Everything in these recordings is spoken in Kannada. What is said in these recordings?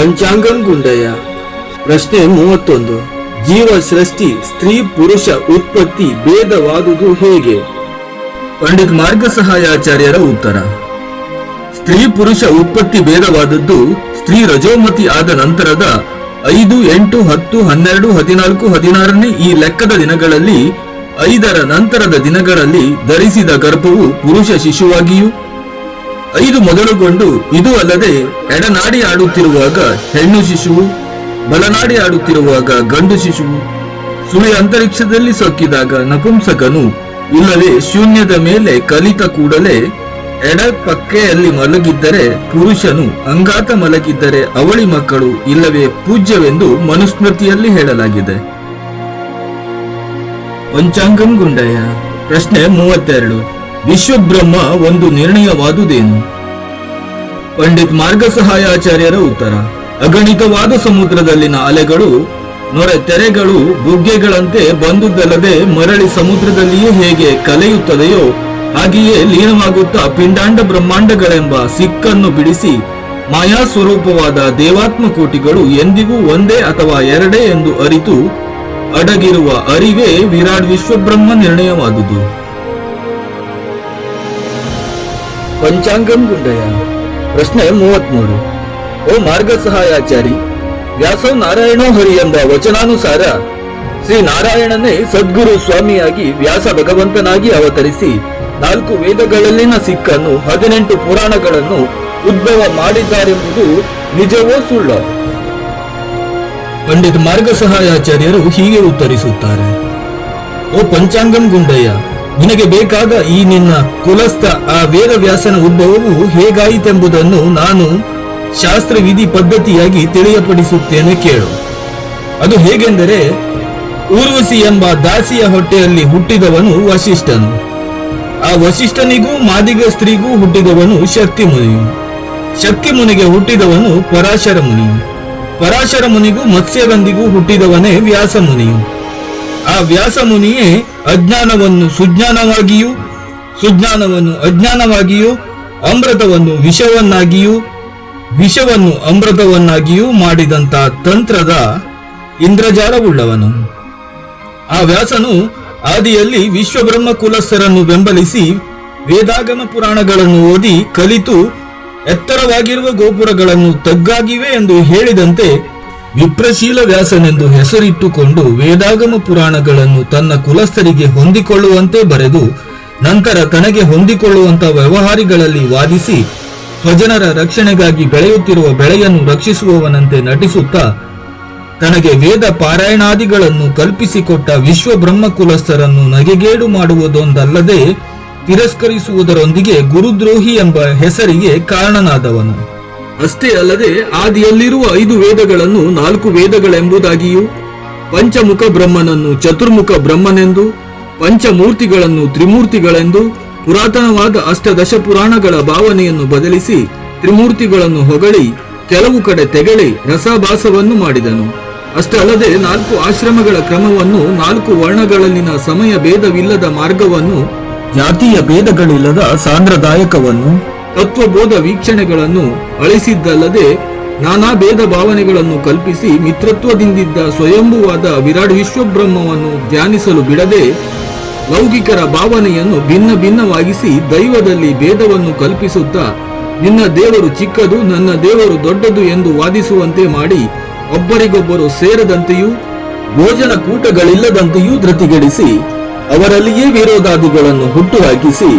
ಪಂಚಾಂಗಂ ಗುಂಡಯ್ಯ ಪ್ರಶ್ನೆ ಮೂವತ್ತೊಂದು. ಜೀವ ಸೃಷ್ಟಿ ಸ್ತ್ರೀ, ಪುರುಷ, ಉತ್ಪತ್ತಿ, ಭೇದವಾದುದು ಹೇಗೆ? ಪಂಡಿತ್ ಮಾರ್ಗ ಸಹಾಯಾಚಾರ್ಯರ ಉತ್ತರ. ಸ್ತ್ರೀ, ಪುರುಷ, ಉತ್ಪತ್ತಿ, ಭೇದವಾದದ್ದು ಸ್ತ್ರೀ ರಜೋಮತಿ ಆದ ನಂತರದ ಐದು, ಎಂಟು, ಹತ್ತು, ಹನ್ನೆರಡು, ಹದಿನಾಲ್ಕು, ಹದಿನಾರನೇ ಈ ಲೆಕ್ಕದ ದಿನಗಳಲ್ಲಿ ಐದರ ನಂತರದ ದಿನಗಳಲ್ಲಿ ಧರಿಸಿದ ಗರ್ಭವು ಪುರುಷ ಶಿಶುವಾಗಿಯೂ ಐದು ಮೊದಲುಗೊಂಡು ಇದು ಅಲ್ಲದೆ ಎಡನಾಡಿ ಆಡುತ್ತಿರುವಾಗ ಹೆಣ್ಣು ಶಿಶುವು, ಬಲನಾಡಿ ಆಡುತ್ತಿರುವಾಗ ಗಂಡು ಶಿಶುವು. ಸುಳಿ ಅಂತರಿಕ್ಷದಲ್ಲಿ ಸೊಕ್ಕಿದಾಗ ನಪುಂಸಕನು ಇಲ್ಲವೇ ಶೂನ್ಯದ ಮೇಲೆ ಕಲಿತ ಕೂಡಲೇ ಎಡ ಪಕ್ಕೆಯಲ್ಲಿ ಮಲಗಿದ್ದರೆ ಪುರುಷನು ಅಂಗಾತ ಮಲಗಿದ್ದರೆ ಅವಳಿ ಮಕ್ಕಳು ಇಲ್ಲವೇ ಪೂಜ್ಯವೆಂದು ಮನುಸ್ಮೃತಿಯಲ್ಲಿ ಹೇಳಲಾಗಿದೆ. ಪಂಚಾಂಗಂ ಗುಂಡಯ್ಯ, ಪ್ರಶ್ನೆ ಮೂವತ್ತೆರಡು. ವಿಶ್ವಬ್ರಹ್ಮ ಒಂದು ನಿರ್ಣಯವಾದುದೇನು? ಪಂಡಿತ್ ಮಾರ್ಗ ಸಹಾಯಾಚಾರ್ಯರ ಉತ್ತರ. ಅಗಣಿತವಾದ ಸಮುದ್ರದಲ್ಲಿನ ಅಲೆಗಳು, ನೊರೆ ತೆರೆಗಳು, ಬುಗ್ಗೆಗಳಂತೆ ಬಂದುದಲ್ಲದೆ ಮರಳಿ ಸಮುದ್ರದಲ್ಲಿಯೇ ಹೇಗೆ ಕಲೆಯುತ್ತದೆಯೋ, ಹಾಗೆಯೇ ಲೀನವಾಗುತ್ತಾ ಪಿಂಡಾಂಡ ಬ್ರಹ್ಮಾಂಡಗಳೆಂಬ ಸಿಕ್ಕನ್ನು ಬಿಡಿಸಿ ಮಾಯಾ ಸ್ವರೂಪವಾದ ದೇವಾತ್ಮ ಕೋಟಿಗಳು ಎಂದಿಗೂ ಒಂದೇ ಅಥವಾ ಎರಡೇ ಎಂದು ಅರಿತು, ಅಡಗಿರುವ ಅರಿವೇ ವಿರಾಟ್ ವಿಶ್ವಬ್ರಹ್ಮ ನಿರ್ಣಯವಾದುದು. ಪಂಚಾಂಗಂ ಗುಂಡಯ್ಯ. ಪ್ರಶ್ನೆ ಮೂವತ್ಮೂರು. ಓ ಮಾರ್ಗ ಸಹಾಯಾಚಾರಿ ವ್ಯಾಸೋ ನಾರಾಯಣೋ ಹರಿ ಎಂಬ ವಚನಾನುಸಾರ ಶ್ರೀ ನಾರಾಯಣನೇ ಸದ್ಗುರು ಸ್ವಾಮಿಯಾಗಿ ವ್ಯಾಸ ಭಗವಂತನಾಗಿ ಅವತರಿಸಿ ನಾಲ್ಕು ವೇದಗಳಲ್ಲಿನ ಸಿಕ್ಕನ್ನು ಹದಿನೆಂಟು ಪುರಾಣಗಳನ್ನು ಉದ್ಭವ ಮಾಡಿದ್ದಾರೆಂಬುದು ನಿಜವೋ ಸುಳ್ಳ? ಪಂಡಿತ್ ಮಾರ್ಗ ಸಹಾಯಾಚಾರ್ಯರು ಹೀಗೆ ಉತ್ತರಿಸುತ್ತಾರೆ. ಓ ಪಂಚಾಂಗಂ ಗುಂಡಯ್ಯ ನಿನಗೆ ಬೇಕಾದ ಈ ನಿನ್ನ ಕುಲಸ್ಥ ಆ ವೇದವ್ಯಾಸನ ಉದ್ಭವವು ಹೇಗಾಯಿತೆಂಬುದನ್ನು ನಾನು ಶಾಸ್ತ್ರ ವಿಧಿ ಪದ್ಧತಿಯಾಗಿ ತಿಳಿಯಪಡಿಸುತ್ತೇನೆ ಕೇಳು. ಅದು ಹೇಗೆಂದರೆ, ಊರ್ವಶಿ ಎಂಬ ದಾಸಿಯ ಹೊಟ್ಟೆಯಲ್ಲಿ ಹುಟ್ಟಿದವನು ವಶಿಷ್ಠನು. ಆ ವಶಿಷ್ಠನಿಗೂ ಮಾದಿಗ ಸ್ತ್ರೀಗೂ ಹುಟ್ಟಿದವನು ಶಕ್ತಿ ಮುನಿಯು ಶಕ್ತಿ ಮುನಿಗೆ ಹುಟ್ಟಿದವನು ಪರಾಶರ ಮುನಿಯು ಪರಾಶರ ಮುನಿಗೂ ಮತ್ಸ್ಯಗಂಧಿಗೂ ಹುಟ್ಟಿದವನೇ ವ್ಯಾಸ ಮುನಿಯು ಆ ವ್ಯಾಸ ಮುನಿಯೇ ಅಜ್ಞಾನವನ್ನು ಸುಜ್ಞಾನವಾಗಿಯೂ, ಸುಜ್ಞಾನವನ್ನು ಅಜ್ಞಾನವಾಗಿಯೂ, ಅಮೃತವನ್ನು ವಿಷವನ್ನಾಗಿಯೂ, ವಿಷವನ್ನು ಅಮೃತವನ್ನಾಗಿಯೂ ಮಾಡಿದಂತ ತಂತ್ರದ ಇಂದ್ರಜಾಲವುಳ್ಳವನು. ಆ ವ್ಯಾಸನು ಆದಿಯಲ್ಲಿ ವಿಶ್ವಬ್ರಹ್ಮ ಕುಲಸ್ಥರನ್ನು ಬೆಂಬಲಿಸಿ ವೇದಾಗಮ ಪುರಾಣಗಳನ್ನು ಓದಿ ಕಲಿತು ಎತ್ತರವಾಗಿರುವ ಗೋಪುರಗಳನ್ನು ತಗ್ಗಾಗಿವೆ ಎಂದು ಹೇಳಿದಂತೆ ವಿಪ್ರಶೀಲ ವ್ಯಾಸನೆಂದು ಹೆಸರಿಟ್ಟುಕೊಂಡು ವೇದಾಗಮ ಪುರಾಣಗಳನ್ನು ತನ್ನ ಕುಲಸ್ಥರಿಗೆ ಹೊಂದಿಕೊಳ್ಳುವಂತೆ ಬರೆದು, ನಂತರ ತನಗೆ ಹೊಂದಿಕೊಳ್ಳುವಂತಹ ವ್ಯವಹಾರಿಗಳಲ್ಲಿ ವಾದಿಸಿ, ಸ್ವಜನರ ರಕ್ಷಣೆಗಾಗಿ ಬೆಳೆಯುತ್ತಿರುವ ಬೆಳೆಯನ್ನು ರಕ್ಷಿಸುವವನಂತೆ ನಟಿಸುತ್ತಾ, ತನಗೆ ವೇದ ಪಾರಾಯಣಾದಿಗಳನ್ನು ಕಲ್ಪಿಸಿಕೊಟ್ಟ ವಿಶ್ವ ಬ್ರಹ್ಮ ಕುಲಸ್ಥರನ್ನು ನಗೆಗೇಡು ಮಾಡುವುದೊಂದಲ್ಲದೆ ತಿರಸ್ಕರಿಸುವುದರೊಂದಿಗೆ ಗುರುದ್ರೋಹಿ ಎಂಬ ಹೆಸರಿಗೆ ಕಾರಣನಾದವನು. ಅಷ್ಟೇ ಅಲ್ಲದೆ ಆದಿಯಲ್ಲಿರುವ ಐದು ವೇದಗಳನ್ನು ನಾಲ್ಕು ವೇದಗಳೆಂಬುದಾಗಿಯೂ, ಪಂಚಮುಖ ಬ್ರಹ್ಮನನ್ನು ಚತುರ್ಮುಖ ಬ್ರಹ್ಮನೆಂದು, ಪಂಚಮೂರ್ತಿಗಳನ್ನು ತ್ರಿಮೂರ್ತಿಗಳೆಂದು, ಪುರಾತನವಾದ ಅಷ್ಟದಶ ಪುರಾಣಗಳ ಭಾವನೆಯನ್ನು ಬದಲಿಸಿ ತ್ರಿಮೂರ್ತಿಗಳನ್ನು ಹೊಗಳಿ, ಕೆಲವು ಕಡೆ ತೆಗಳಿ ರಸಾಭಾಸವನ್ನು ಮಾಡಿದನು. ಅಷ್ಟೇ ಅಲ್ಲದೆ ನಾಲ್ಕು ಆಶ್ರಮಗಳ ಕ್ರಮವನ್ನು, ನಾಲ್ಕು ವರ್ಣಗಳಲ್ಲಿನ ಸಮಯ ಭೇದವಿಲ್ಲದ ಮಾರ್ಗವನ್ನು, ಜಾತಿಯ ಭೇದಗಳಿಲ್ಲದ ಸಾಂದ್ರದಾಯಕವನ್ನು ತತ್ವಬೋಧ ವೀಕ್ಷಣೆಗಳನ್ನು ಅಳಿಸಿದ್ದಲ್ಲದೆ ನಾನಾ ಭೇದ ಭಾವನೆಗಳನ್ನು ಕಲ್ಪಿಸಿ ಮಿತ್ರತ್ವದಿಂದಿದ್ದ ಸ್ವಯಂಭುವಾದ ವಿರಾಟ್ ವಿಶ್ವಬ್ರಹ್ಮವನ್ನು ಧ್ಯಾನಿಸಲು ಬಿಡದೆ ಲೌಕಿಕರ ಭಾವನೆಯನ್ನು ಭಿನ್ನ ಭಿನ್ನವಾಗಿಸಿ ದೈವದಲ್ಲಿ ಭೇದವನ್ನು ಕಲ್ಪಿಸುತ್ತಾ ನಿನ್ನ ದೇವರು ಚಿಕ್ಕದು, ನನ್ನ ದೇವರು ದೊಡ್ಡದು ಎಂದು ವಾದಿಸುವಂತೆ ಮಾಡಿ ಒಬ್ಬರಿಗೊಬ್ಬರು ಸೇರದಂತೆಯೂ, ಭೋಜನ ಕೂಟಗಳಿಲ್ಲದಂತೆಯೂ ಧೃತಿಗೆಡಿಸಿ ಅವರಲ್ಲಿಯೇ ವಿರೋಧಾದಿಗಳನ್ನು ಹುಟ್ಟುಹಾಕಿಸಿ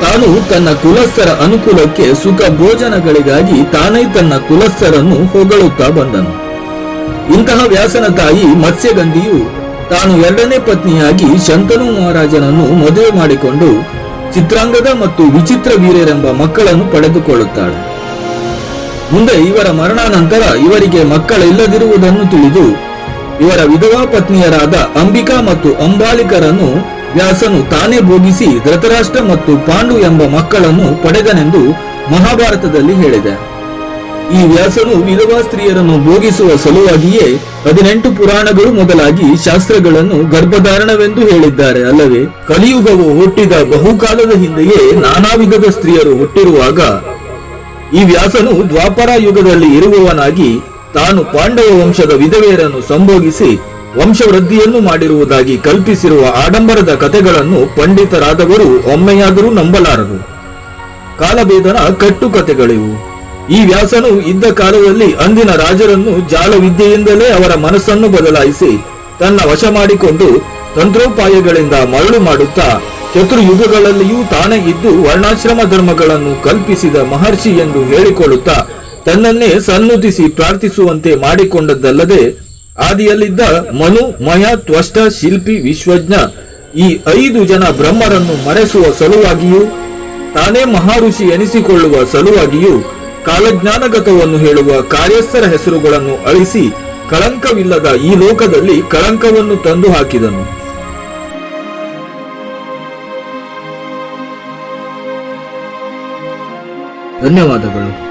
ತಾನು ತನ್ನ ಕುಲಸ್ಥರ ಅನುಕೂಲಕ್ಕೆ ಸುಖ ಭೋಜನಗಳಿಗಾಗಿ ತಾನೇ ತನ್ನ ಕುಲಸ್ಥರನ್ನು ಹೊಗಳುತ್ತಾ ಬಂದನು. ಇಂತಹ ವ್ಯಾಸನ ತಾಯಿ ಮತ್ಸ್ಯಗಂಧಿಯು ತಾನು ಎರಡನೇ ಪತ್ನಿಯಾಗಿ ಶಂತನು ಮಹಾರಾಜನನ್ನು ಮದುವೆ ಮಾಡಿಕೊಂಡು ಚಿತ್ರಾಂಗದ ಮತ್ತು ವಿಚಿತ್ರ ವೀರ್ಯರೆಂಬ ಮಕ್ಕಳನ್ನು ಪಡೆದುಕೊಳ್ಳುತ್ತಾಳೆ. ಮುಂದೆ ಇವರ ಮರಣಾನಂತರ ಇವರಿಗೆ ಮಕ್ಕಳಿಲ್ಲದಿರುವುದನ್ನು ತಿಳಿದು ಇವರ ವಿಧವಾ ಪತ್ನಿಯರಾದ ಅಂಬಿಕಾ ಮತ್ತು ಅಂಬಾಲಿಕರನ್ನು ವ್ಯಾಸನು ತಾನೇ ಭೋಗಿಸಿ ಧೃತರಾಷ್ಟ್ರ ಮತ್ತು ಪಾಂಡು ಎಂಬ ಮಕ್ಕಳನ್ನು ಪಡೆದನೆಂದು ಮಹಾಭಾರತದಲ್ಲಿ ಹೇಳಿದೆ. ಈ ವ್ಯಾಸನು ವಿಧವಾ ಸ್ತ್ರೀಯರನ್ನು ಭೋಗಿಸುವ ಸಲುವಾಗಿಯೇ ಹದಿನೆಂಟು ಪುರಾಣಗಳು ಮೊದಲಾಗಿ ಶಾಸ್ತ್ರಗಳನ್ನು ಗರ್ಭಧಾರಣವೆಂದು ಹೇಳಿದ್ದಾರೆ ಅಲ್ಲವೇ? ಕಲಿಯುಗವು ಹುಟ್ಟಿದ ಬಹುಕಾಲದ ಹಿಂದೆಯೇ ನಾನಾ ವಿಧದ ಸ್ತ್ರೀಯರು ಹುಟ್ಟಿರುವಾಗ ಈ ವ್ಯಾಸನು ದ್ವಾಪರ ಯುಗದಲ್ಲಿ ಇರುವವನಾಗಿ ತಾನು ಪಾಂಡವ ವಂಶದ ವಿಧವೆಯರನ್ನು ಸಂಭೋಗಿಸಿ ವಂಶವೃದ್ಧಿಯನ್ನು ಮಾಡಿರುವುದಾಗಿ ಕಲ್ಪಿಸಿರುವ ಆಡಂಬರದ ಕಥೆಗಳನ್ನು ಪಂಡಿತರಾದವರು ಒಮ್ಮೆಯಾದರೂ ನಂಬಲಾರರು. ಕಾಲಭೇದನ ಕಟ್ಟುಕತೆಗಳಿವು ಈ ವ್ಯಾಸನು ಇದ್ದ ಕಾಲದಲ್ಲಿ ಅಂದಿನ ರಾಜರನ್ನು ಜಾಲವಿದ್ಯೆಯಿಂದಲೇ ಅವರ ಮನಸ್ಸನ್ನು ಬದಲಾಯಿಸಿ ತನ್ನ ವಶ ಮಾಡಿಕೊಂಡು ತಂತ್ರೋಪಾಯಗಳಿಂದ ಮರಳು ಮಾಡುತ್ತಾ ಚತುರ್ಯುಗಗಳಲ್ಲಿಯೂ ತಾನೇ ಇದ್ದು ವರ್ಣಾಶ್ರಮ ಧರ್ಮಗಳನ್ನು ಕಲ್ಪಿಸಿದ ಮಹರ್ಷಿ ಎಂದು ಹೇಳಿಕೊಳ್ಳುತ್ತಾ ತನ್ನನ್ನೇ ಸನ್ನುತಿಸಿ ಪ್ರಾರ್ಥಿಸುವಂತೆ ಮಾಡಿಕೊಂಡದ್ದಲ್ಲದೆ ಆದಿಯಲ್ಲಿದ್ದ ಮನು ಮಯ ತ್ವಷ್ಟ, ಶಿಲ್ಪಿ, ವಿಶ್ವಜ್ಞ ಈ ಐದು ಜನ ಬ್ರಹ್ಮರನ್ನು ಮರೆಸುವ ಸಲುವಾಗಿಯೂ, ತಾನೇ ಮಹಾಋಷಿ ಎನಿಸಿಕೊಳ್ಳುವ ಸಲುವಾಗಿಯೂ ಕಾಲಜ್ಞಾನಗತವನ್ನು ಹೇಳುವ ಕಾರ್ಯಸ್ಥರ ಹೆಸರುಗಳನ್ನು ಅಳಿಸಿ ಕಳಂಕವಿಲ್ಲದ ಈ ಲೋಕದಲ್ಲಿ ಕಳಂಕವನ್ನು ತಂದು ಹಾಕಿದನು. ಧನ್ಯವಾದಗಳು.